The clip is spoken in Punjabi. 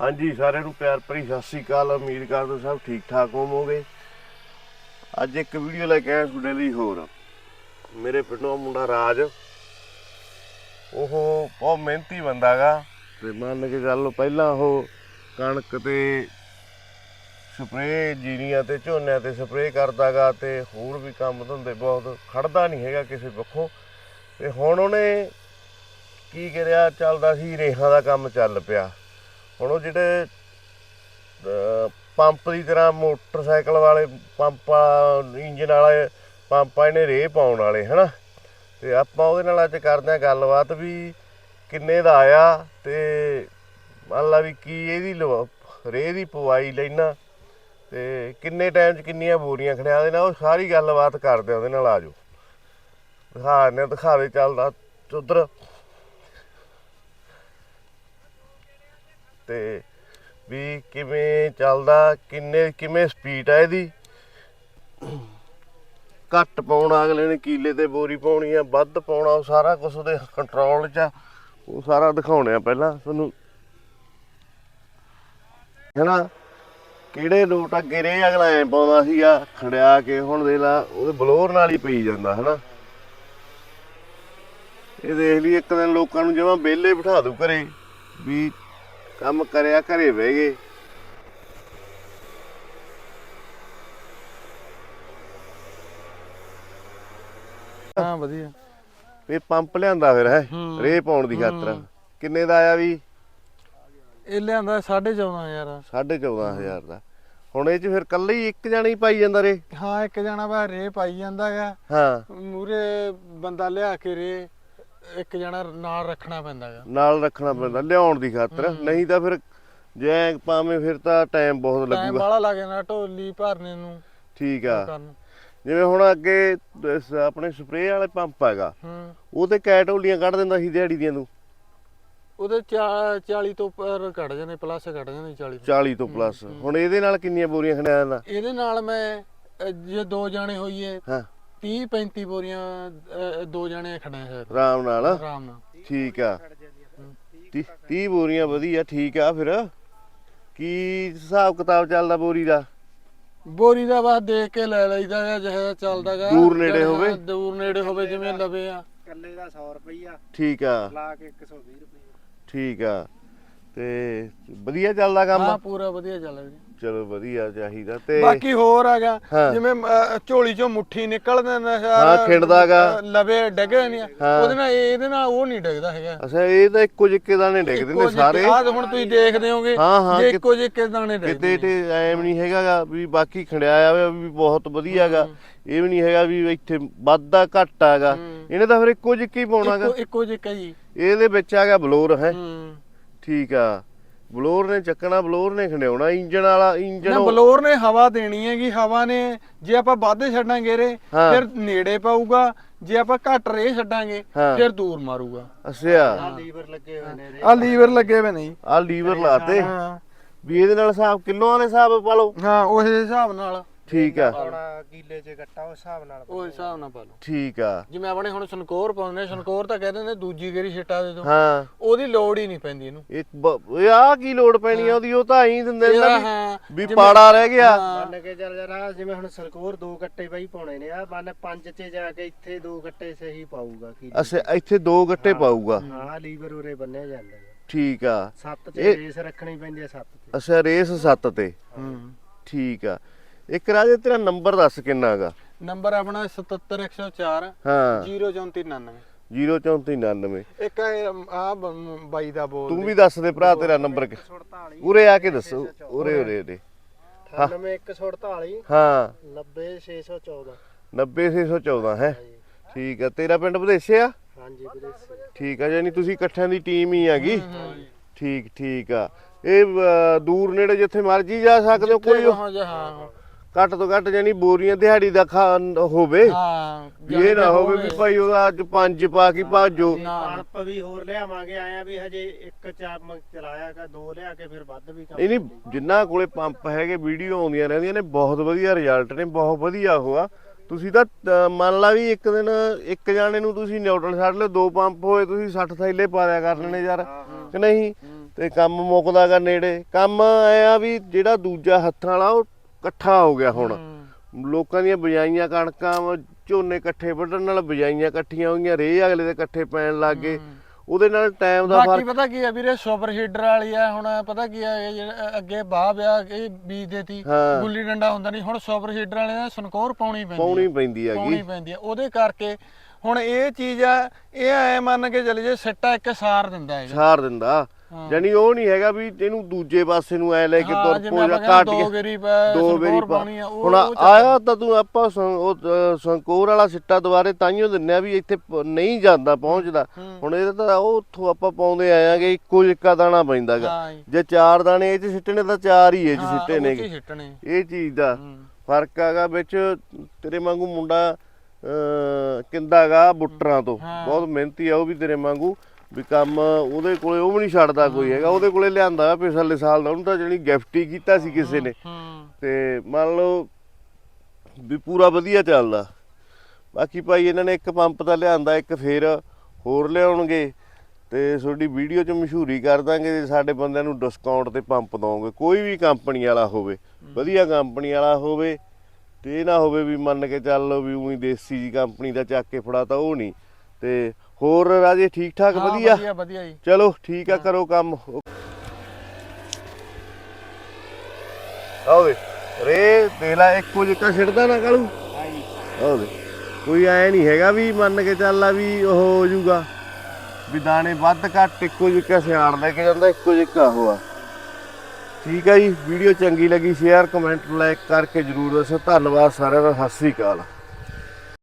ਹਾਂਜੀ, ਸਾਰਿਆਂ ਨੂੰ ਪਿਆਰ ਭਰੀ ਸਤਿ ਸ੍ਰੀ ਅਕਾਲ ਉਮੀਦ ਕਰਦੇ ਸਭ ਠੀਕ ਠਾਕ ਹੋਵੋਗੇ। ਅੱਜ ਇੱਕ ਵੀਡੀਓ ਲੈ ਕੇ ਆਇਆ ਤੁਹਾਡੇ ਲਈ ਹੋਰ। ਮੇਰੇ ਪਿੰਡੋਂ ਮੁੰਡਾ ਰਾਜ, ਉਹ ਬਹੁਤ ਮਿਹਨਤੀ ਬੰਦਾ ਗਾ। ਤੇ ਮੰਨ ਕੇ ਚੱਲੋ ਪਹਿਲਾਂ ਉਹ ਕਣਕ ਤੇ ਸਪਰੇਅ, ਜੀਰੀਆਂ ਤੇ ਝੋਨਿਆਂ ਤੇ ਸਪਰੇਅ ਕਰਦਾਗਾ ਤੇ ਹੋਰ ਵੀ ਕੰਮ ਧੰਦੇ ਬਹੁਤ ਖੜਦਾ ਨਹੀਂ ਹੈਗਾ ਕਿਸੇ ਪੱਖੋਂ। ਤੇ ਹੁਣ ਉਹਨੇ ਕੀ ਕਰਿਆ, ਚੱਲਦਾ ਸੀ ਰੇਹਾਂ ਦਾ ਕੰਮ ਚੱਲ ਪਿਆ। ਹੁਣ ਉਹ ਜਿਹੜੇ ਪੰਪ ਦੀ ਤਰ੍ਹਾਂ ਮੋਟਰਸਾਈਕਲ ਵਾਲੇ ਪੰਪ, ਇੰਜਨ ਵਾਲੇ ਪੰਪ ਇਹਨੇ ਰੇਹ ਪਾਉਣ ਵਾਲੇ, ਹਨਾ? ਤੇ ਆਪਾਂ ਉਹਦੇ ਨਾਲ ਅੱਜ ਕਰਦੇ ਆ ਗੱਲਬਾਤ ਵੀ ਕਿੰਨੇ ਦਾ ਆਇਆ ਤੇ ਮੰਨ ਲਾ ਵੀ ਕੀ ਇਹਦੀ ਲਵਾ- ਰੇਹ ਦੀ ਪਵਾਈ ਲੈਣਾ ਤੇ ਕਿੰਨੇ ਟਾਈਮ 'ਚ ਕਿੰਨੀਆਂ ਬੋਰੀਆਂ ਖੜਿਆ ਦੇ ਨਾਲ, ਉਹ ਸਾਰੀ ਗੱਲਬਾਤ ਕਰਦੇ ਆ ਉਹਦੇ ਨਾਲ ਆਜੋ ਦਿਖਾਣੇ ਦਿਖਾਵੇ ਚੱਲਦਾ ਉਧਰ। ਤੇ ਵੀ ਕਿਵੇਂ ਚੱਲਦਾ, ਕਿੰਨੇ, ਕਿਵੇਂ ਸਪੀਡ ਆ ਇਹਦੀ? ਘੱਟ ਪਾਉਣਾ, ਅਗਲੇ ਨੇ ਕੀਲੇ ਤੇ ਬੋਰੀ ਪਾਉਣੀ ਆ, ਵੱਧ ਪਾਉਣਾ, ਉਹ ਸਾਰਾ ਕੁਝ ਉਹਦੇ ਕੰਟਰੋਲ 'ਚ ਆ। ਉਹ ਸਾਰਾ ਦਿਖਾਉਣੇ ਆ ਪਹਿਲਾਂ ਤੁਹਾਨੂੰ। ਹੈਨਾ? ਕਿਹੜੇ ਲੋਟ ਅੱਗੇ ਰੇ ਅਗਲਾ ਐ ਪਾਉਂਦਾ ਸੀਗਾ, ਖੜਿਆ ਕੇ ਹੁਣ ਦੇ ਲਾ, ਉਹਦੇ ਬਲੋਰ ਨਾਲ ਹੀ ਪਈ ਜਾਂਦਾ, ਹਨਾ? ਇਹ ਦੇਖ ਲਈ, ਇੱਕ ਦਿਨ ਲੋਕਾਂ ਨੂੰ ਜਿਵੇਂ ਵਿਹਲੇ ਬਿਠਾ ਦੂ ਘਰੇ, ਵੀ ਕੰਮ ਕਰਿਆ ਘਰੇ ਬਹਿ ਗਏ। ਹਾਂ ਵਧੀਆ। ਇਹ ਪੰਪ ਲਿਆਂਦਾ ਫਿਰ ਹੈ ਹੂੰ। ਰੇ ਪਾਉਣ ਦੀ ਖਾਤਰ। ਕਿੰਨੇ ਦਾ ਆਇਆ ਵੀ? ਇਹ ਲਿਆਂਦਾ 14500 ਯਾਰ 14500 ਦਾ। ਹੁਣ ਇਹ ਚ ਫਿਰ ਕੱਲੇ ਹੀ ਇੱਕ ਜਾਣਾ ਹੀ ਪਾਈ ਜਾਂਦਾ ਰੇ? ਹਾਂ ਇੱਕ ਜਣਾ ਬਾ ਰੇ ਪਾਈ ਜਾਂਦਾ ਹੈਗਾ। ਹਾਂ। ਮੂਰੇ ਬੰਦਾ ਲਿਆ ਕੇ ਰੇ। ਇੱਕ ਜਣਾ ਨਾਲ ਰੱਖਣਾ ਪੈਂਦਾ ਹੈਗਾ ਨਾਲ ਰੱਖਣਾ ਪੈਂਦਾ ਲਿਆਉਣ ਦੀ ਖਾਤਰ। ਨਹੀਂ ਤਾਂ ਫਿਰ ਜੇ ਐਂ ਪਾਵੇਂ ਫਿਰ ਤਾਂ ਟਾਈਮ ਬਹੁਤ ਟਾਈਮ ਲੱਗੂਗਾ। ਬਾਲਾ ਲੱਗ ਜਾਂਦਾ ਢੋਲੀ ਭਰਨੇ ਨੂੰ ਠੀਕ ਆ। ਕਰਨ ਜਿਵੇਂ ਹੁਣ ਅੱਗੇ ਇਸ ਆਪਣੇ ਸਪਰੇਅ ਵਾਲੇ ਪੰਪ ਹੈਗਾ ਹੂੰ। ਉਹ ਤੇ ਕੈਟੋਲੀਆਂ ਕੱਢ ਦਿੰਦਾ ਸੀ ਦਿਹਾੜੀ ਦੀਆਂ ਤੂੰ ਉਹਦੇ 40 ਤੋਂ ਉੱਪਰ ਕੱਢ ਜਾਂਦੇ ਪਲੱਸ ਕੱਢ ਜਾਂਦੇ 40 ਤੋਂ। 40 ਤੋਂ ਪਲੱਸ। ਹੁਣ ਇਹਦੇ ਨਾਲ ਕਿੰਨੀਆਂ ਬੋਰੀਆਂ ਖੜਿਆ ਜਾਂਦਾ? ਇਹਦੇ ਨਾਲ ਮੈਂ ਅ, ਜੇ ਦੋ ਜਾਣੇ ਹੋਈਏ ਹਾਂ। 30 35 ਬੋਰੀਆਂ ਦੋ ਜਾਣੇ ਖੜੇ ਸ਼ਾਇਦ। ਆਰਾਮ ਨਾਲ। ਆਰਾਮ ਨਾਲ। ਠੀਕ ਆ। 30 ਬੋਰੀਆਂ ਵਧੀਆ ਠੀਕ ਆ ਫਿਰ। ਕੀ ਹਿਸਾਬ ਕਿਤਾਬ ਚੱਲਦਾ ਬੋਰੀ ਦਾ? ਬੋਰੀ ਦਾ ਬਾਅਦ ਦੇਖ ਕੇ ਲੈ ਲਈਦਾ ਹੈ ਜਿਹੜਾ ਚੱਲਦਾਗਾ ਦੂਰ ਨੇੜੇ ਹੋਵੇ? ਦੂਰ ਨੇੜੇ ਹੋਵੇ ਜਿਵੇਂ ਲਵੇ ਆ। ਕੱਲੇ ਦਾ 100 ਰੁਪਈਆ। ਠੀਕ ਆ। ਲਾ ਕੇ 120 ਰੁਪਈਆ। ਠੀਕ ਆ। ਤੇ ਵਧੀਆ ਚੱਲਦਾ ਹਾਂ ਕੰਮ ਪੂਰਾ ਵਧੀਆ ਚੱਲ ਰਿਹਾ ਚਲੋ ਵਧੀਆ ਚਾਹੀਦਾ ਤੇ ਬਾਕੀ ਹੋਰ ਹੈਗਾ ਹਾਂ। ਜਿਵੇਂ ਝੋਲੀ ਚੋਂ ਮੁੱਠੀ ਨਿਕਲਦਾ ਨਾ ਹਾਂ, ਖਿੰਡਦਾ ਗਾ। ਲਵੇ ਡਿੱਗੇ ਨਹੀਂ ਹਾਂ। ਉਹਦੇ ਨਾਲ ਇਹਦੇ ਨਾਲ ਉਹ ਨਹੀਂ ਡਿੱਗਦਾ ਹੈਗਾ। ਅੱਛਾ ਇਹ ਤਾਂ ਇੱਕੋ ਜਿੱਕੇ ਦਾਣੇ ਡਿੱਗਦੇ ਨੇ ਸਾਰੇ। ਆਹ ਹੁਣ ਤੁਸੀਂ ਦੇਖਦੇ ਹੋਗੇ ਹਾਂ, ਹਾਂ, ਜੇ ਇੱਕੋ ਜਿਹੇ ਕਿਤੇ ਡਿੱਗਦੇ ਤੇ ਐਮ ਨਹੀਂ ਹੈਗਾਗਾ ਵੀ ਬਾਕੀ ਖੜਿਆ ਆ ਵੀ ਬਹੁਤ ਵਧੀਆਗਾ। ਇਹ ਵੀ ਨਹੀਂ ਹੈਗਾ ਵੀ ਇੱਥੇ ਵੱਧਦਾ ਘੱਟ ਆਗਾ ਹੂੰ। ਇਹਨੇ ਤਾਂ ਫਿਰ ਇੱਕੋ ਜਿੱਕੇ ਪਾਉਣਾਗਾ। ਇੱਕੋ ਇੱਕੋ ਜਿਹਾ ਜੀ ਇਹਦੇ ਵਿੱਚ ਆ ਗਿਆ ਬਲੋਰ ਹੈ। ਹੂੰ। ਠੀਕ ਆ। ਬਲੋਰ ਨੇ ਚੱਕਣਾ ਬਲੋਰ ਨੇ ਖੰਡਿਆਉਣਾ ਇੰਜਨ ਵਾਲਾ ਇੰਜਨ ਨਾ ਬਲੋਰ ਨੇ ਹਵਾ ਦੇਣੀ ਹੈਗੀ ਹਵਾ ਨੇ ਜੇ ਆਪਾਂ ਵੱਧ ਛੱਡਾਂਗੇ ਰੇ। ਫਿਰ ਨੇੜੇ ਪਾਊਗਾ ਜੇ ਆਪਾਂ ਘੱਟ ਰੇ ਛੱਡਾਂਗੇ। ਫਿਰ ਦੂਰ ਮਾਰੂਗਾ। ਅੱਛਾ। ਲੀਵਰ ਲੱਗੇ ਹੋਏ ਨੇ। ਆ ਲੀਵਰ ਲੱਗੇ ਹੋਏ ਨਹੀਂ ਆ ਲੀਵਰ ਲਾਤੇ। ਹਾਂ। ਵੀ ਇਹਦੇ ਨਾਲ ਹਿਸਾਬ ਕਿਲੋਆਂ ਦੇ ਹਿਸਾਬ ਪਾ ਲਓ। ਹਾਂ ਉਸ ਹਿਸਾਬ ਨਾਲ। ਠੀਕ ਆ। ਪਾਉਣਾ ਕੀਲੇ 'ਚ ਗੱਟਾ ਉਸ ਹਿਸਾਬ ਨਾਲ ਉਹ ਹਿਸਾਬ ਨਾਲ ਪਾ ਲਓ। ਠੀਕ ਆ। ਜਿਵੇਂ ਆਪਣੇ ਹੁਣ ਸੰਕੋਰ ਪਾਉਂਦੇ ਸੰਕੋਰ ਤਾਂ ਕਹਿੰਦੇ ਨੇ ਦੂਜੀ ਗੇਰੀ ਛਿੱਟਾ ਦੇ ਦੋ ਹਾਂ। ਉਹਦੀ ਲੋੜ ਹੀ ਨਹੀਂ ਪੈਂਦੀ ਇਹਨੂੰ। ਇੱਕ ਬ- ਇਹ ਆ ਕੀ ਲੋੜ ਪੈਣੀ ਆ ਉਹਦੀ? ਉਹ ਤਾਂ ਐਂ ਦਿੰਦੇ ਨੇ ਵੀ- ਹਾਂ ਵੀ ਪਾੜਾ ਰਹਿ ਗਿਆ। ਹਾਂ, ਮੰਨ ਕੇ ਚੱਲ ਜਰਾ ਜਿਵੇਂ ਹੁਣ ਸਰਕੋਰ ਦੋ ਗੱਟੇ ਬਾਈ ਪਾਉਣੇ ਨੇ ਆ ਮੰਨ ਪੰਜ 'ਚ ਜਾ ਕੇ ਇੱਥੇ ਦੋ ਗੱਟੇ ਸਹੀ ਪਾਊਗਾ ਕੀ ਅੱਛਾ ਇੱਥੇ ਦੋ ਗੱਟੇ ਪਾਊਗਾ। ਹਾਂ ਲੀਵਰ ਉਰੇ ਬੰਨਿਆ ਜਾਂਦਾ ਹੈ। ਠੀਕ ਆ। ਸੱਤ 'ਚ ਇਹ- ਰੇਸ ਰੱਖਣੀ ਪੈਂਦੀ ਹੈ ਸੱਤ 'ਚ। ਅੱਛਾ ਰੇਸ 7 ਤੇ। ਹੂੰ। ਠੀਕ ਆ। ਇੱਕ ਰਾਜੇ ਤੇਰਾ ਨੰਬਰ ਦੱਸ ਕਿੰਨਾ ਹੈਗਾ? ਨੰਬਰ ਆਪਣਾ 77104 ਹਾਂ। 03499 03499 ਇੱਕ ਆ ਬਾਈ ਦਾ ਬੋਲ ਤੂੰ ਵੀ ਦੱਸ ਦੇ ਭਰਾ ਤੇਰਾ ਨੰਬਰ ਕਿ- 148 ਉਰੇ ਆ ਕੇ ਦੱਸੋ। ਉਰੇ ਉਰੇ ਉਰੇ। 98148 ਹਾਂ। 90614 90614 ਹੈ? ਠੀਕ ਆ। ਤੇਰਾ ਪਿੰਡ ਵਿਦੇਸ਼ੇ ਆ? ਹਾਂਜੀ ਠੀਕ ਆ ਯਾਨੀ ਤੁਸੀਂ ਇਕੱਠਿਆਂ ਦੀ ਟੀਮ ਹੀ ਹੈਗੀ? ਠੀਕ ਠੀਕ ਆ। ਇਹ ਦੂਰ ਨੇੜੇ ਜਿੱਥੇ ਮਰਜ਼ੀ ਜਾ ਸਕਦੇ ਹੋ ਕੋਈ ਹਾਂ ਜੀ, ਹਾਂ। ਘੱਟ ਤੋਂ ਘੱਟ ਯਾਨੀ ਬੋਰੀਆਂ ਦਿਹਾੜੀ ਦਾ ਖਾਣ ਹੋਵੇ। ਹਾਂ ਵੀ ਇਹ ਨਾ ਹੋਵੇ ਵੀ ਭਾਈ ਉਹਦਾ ਅੱਜ ਪੰਜ ਪਾ ਕੇ ਭਾਜੋ। ਪੰਪ ਵੀ ਹੋਰ ਲਿਆਵਾਂਗੇ ਆਇਆ ਵੀ ਹਜੇ ਇੱਕ ਚਾਪ ਚਲਾਇਆ ਕਾ ਦੋ ਲਿਆ ਕੇ ਫਿਰ ਵੱਧ ਵੀ ਕੰਮ ਇਹ ਨਹੀਂ ਜਿੰਨਾ ਕੋਲੇ ਪੰਪ ਹੈਗੇ ਵੀਡੀਓ ਆਉਂਦੀਆਂ ਰਹਿੰਦੀਆਂ ਨੇ ਬਹੁਤ ਵਧੀਆ ਰਿਜ਼ਲਟ ਨੇ ਬਹੁਤ ਵਧੀਆ ਹੋਆ ਤੁਸੀਂ ਤਾਂ ਮੰਨ ਲਾ ਵੀ ਇੱਕ ਦਿਨ ਇੱਕ ਜਾਣੇ ਨੂੰ ਤੁਸੀਂ ਨਿਊਟਰਲ ਛੱਡ ਲਿਓ ਦੋ ਪੰਪ ਹੋਏ ਤੁਸੀਂ 60 ਥੈਲੇ ਪਾ ਦਿਆ ਕਰ ਲੈਣੇ ਯਾਰ ਕਿ ਨਹੀਂ? ਤੇ ਕੰਮ ਮੁੱਕਦਾਗਾ ਨੇੜੇ। ਕੰਮ ਐ ਆ ਵੀ ਜਿਹੜਾ ਦੂਜਾ ਹੱਥਾਂ ਵਾਲਾ ਉਹ ਇਕੱਠਾ ਹੋ ਗਿਆ ਹੁਣ। ਲੋਕਾਂ ਦੀਆਂ ਬਜਾਈਆਂ ਕਣਕਾਂ ਝੋਨੇ ਇਕੱਠੇ ਵੱਢਣ ਨਾਲ ਬਜਾਈਆਂ ਇਕੱਠੀਆਂ ਹੋਈਆਂ ਰੇ ਅਗਲੇ ਦੇ ਇਕੱਠੇ ਪੈਣ ਲੱਗ ਗਏ ਉਹਦੇ ਨਾਲ ਟਾਈਮ ਦਾ ਬਾਕੀ ਫ਼ਰਕ ਪਤਾ ਕੀ ਆ ਵੀਰੇ ਸੁਪਰ ਹੀਟਰ ਵਾਲੀ ਆ ਹੁਣ ਪਤਾ ਕੀ ਆ ਇਹ ਅੱਗੇ ਬਾਹ ਵਿਆ ਇਹ ਬੀਜ ਦੇਤੀ। ਗੁੱਲੀ ਡੰਡਾ ਹੁੰਦਾ ਨਹੀਂ ਹੁਣ ਸੁਪਰ ਹੀਟਰ ਵਾਲੇ ਨਾਲ ਸਨਕੋਰ ਪਾਉਣੀ ਪੈਂਦੀ। ਪਾਉਣੀ ਪੈਂਦੀ ਹੈਗੀ ਪਾਉਣੀ ਪੈਂਦੀ ਆ ਉਹਦੇ ਕਰਕੇ ਹੁਣ ਇਹ ਚੀਜ਼ ਆ ਇਹ ਐ ਮੰਨ ਕੇ ਚੱਲ ਜੇ ਸਿੱਟਾ ਇੱਕ ਸਾਰ ਦਿੰਦਾ ਹੈਗਾ ਛਾਰ ਦਿੰਦਾ। ਜਾਨੀ ਉਹ ਨਹੀਂ ਹੈਗਾ ਵੀ ਇਹਨੂੰ ਦੂਜੇ ਪਾਸੇ ਨੂੰ ਐ ਲੈ ਕੇ ਤੁਰ ਪੋ ਜਾਂ ਕੱਟ ਦੋ ਕੇ ਗੇਰੀ ਦੋ ਵਾਰੀ ਸੰਕੋਰ ਪਾ ਪਾਉਣੀ ਆ, ਉਹ- ਹੁਣ। ਆਇਆ ਤਾਂ ਤੂੰ ਆਪਾਂ ਉਹ ਸੰਕੋਰ ਵਾਲਾ ਸਿੱਟਾ ਦੁਬਾਰੇ ਤਾਈਓ ਦਿੰਨੇ ਆ ਵੀ ਇੱਥੇ ਨਹੀਂ ਜਾਂਦਾ ਪਹੁੰਚਦਾ। ਹੁਣ ਇਹ ਤਾਂ ਉਹ ਉੱਥੋਂ ਆਪਾਂ ਪਾਉਂਦੇ ਆਇਆਂਗੇ ਇੱਕੋ ਜਿੱਕਾ ਦਾਣਾ ਪੈਂਦਾਗਾ ਜੀ। ਚਾਰ ਦਾਣੇ ਇਹ ਚ ਸਿੱਟਣੇ ਤਾਂ ਚਾਰ ਹੀ ਇਹ ਚ ਸਿੱਟੇ ਸਿੱਟਣੇ ਇਹ ਚੀਜ਼ ਦਾ। ਫ਼ਰਕ ਹੈਗਾ ਵਿੱਚ ਤੇਰੇ ਵਾਂਗੂ ਮੁੰਡਾ ਕਿੰਦਾਗਾ ਬੁੱਟਰਾਂ ਤੋਂ। ਬਹੁਤ ਮਿਹਨਤੀ ਆ ਉਹ ਵੀ ਤੇਰੇ ਵਾਂਗੂ ਵੀ ਕੰਮ ਉਹਦੇ ਕੋਲੇ ਉਹ ਵੀ ਨਹੀਂ ਛੱਡਦਾ ਕੋਈ ਹੈਗਾ ਉਹਦੇ ਕੋਲੇ ਲਿਆਂਦਾ ਪਿਛਲੇ ਸਾਲ ਦਾ ਉਹਨੂੰ ਤਾਂ ਜਿਹੜੀ ਗਿਫਟ ਹੀ ਕੀਤਾ ਸੀ ਕਿਸੇ ਨੇ। ਤੇ ਮੰਨ ਲਓ ਵੀ ਪੂਰਾ ਵਧੀਆ ਚੱਲਦਾ। ਬਾਕੀ ਭਾਈ ਇਹਨਾਂ ਨੇ ਇੱਕ ਪੰਪ ਤਾਂ ਲਿਆਂਦਾ ਇੱਕ ਫੇਰ ਹੋਰ ਲਿਆਉਣਗੇ। ਤੇ ਤੁਹਾਡੀ ਵੀਡੀਓ 'ਚ ਮਸ਼ਹੂਰੀ ਕਰ ਦਾਂਗੇ ਤੇ ਸਾਡੇ ਬੰਦਿਆਂ ਨੂੰ ਡਿਸਕਾਊਂਟ ਤੇ ਪੰਪ ਦਵਾਂਗੇ। ਕੋਈ ਵੀ ਕੰਪਨੀ ਵਾਲਾ ਹੋਵੇ ਵਧੀਆ ਕੰਪਨੀ ਵਾਲਾ ਹੋਵੇ ਤੇ ਇਹ ਨਾ ਹੋਵੇ ਵੀ ਮੰਨ ਕੇ ਚੱਲ ਵੀ ਉਹੀ ਦੇਸੀ ਜੀ ਕੰਪਨੀ ਦਾ ਚੱਕ ਕੇ ਫੜਾਤਾ ਉਹ ਨਹੀਂ। ਤੇ ਹੋਰ ਰਾਜੇ ਠੀਕ ਠਾਕ ਹਾਂ, ਵਧੀਆ? ਵਧੀਆ ਵਧੀਆ ਜੀ। ਚਲੋ ਠੀਕ ਆ ਕਰੋ ਕੰਮ। ਆਓ ਦੇ ਰੇ ਦੇਖ ਲੈ ਇੱਕੋ ਜਿਹਾ ਛਿੜਦਾ ਨਾ ਕਾਲੂ। ਆਓ ਦੇ ਕੋਈ ਐ ਨਹੀਂ ਹੈਗਾ ਵੀ ਮੰਨ ਕੇ ਚੱਲ ਆ ਵੀ ਉਹ ਹੋ ਜਾਊਗਾ। ਵੀ ਦਾਣੇ ਵੱਧ ਘੱਟ ਇੱਕੋ ਜਿਹਾ ਸਿਆਣ ਲੈ ਕੇ ਜਾਂਦਾ ਇੱਕੋ ਜਿਹਾ ਉਹ ਆ। ਠੀਕ ਆ ਜੀ ਵੀਡੀਓ ਚੰਗੀ ਲੱਗੀ ਸ਼ੇਅਰ ਕਮੈਂਟ ਲਾਈਕ ਕਰਕੇ ਜਰੂਰ ਦੱਸੋ ਧੰਨਵਾਦ ਸਾਰਿਆਂ ਦਾ ਸਤਿ ਸ੍ਰੀ ਅਕਾਲ।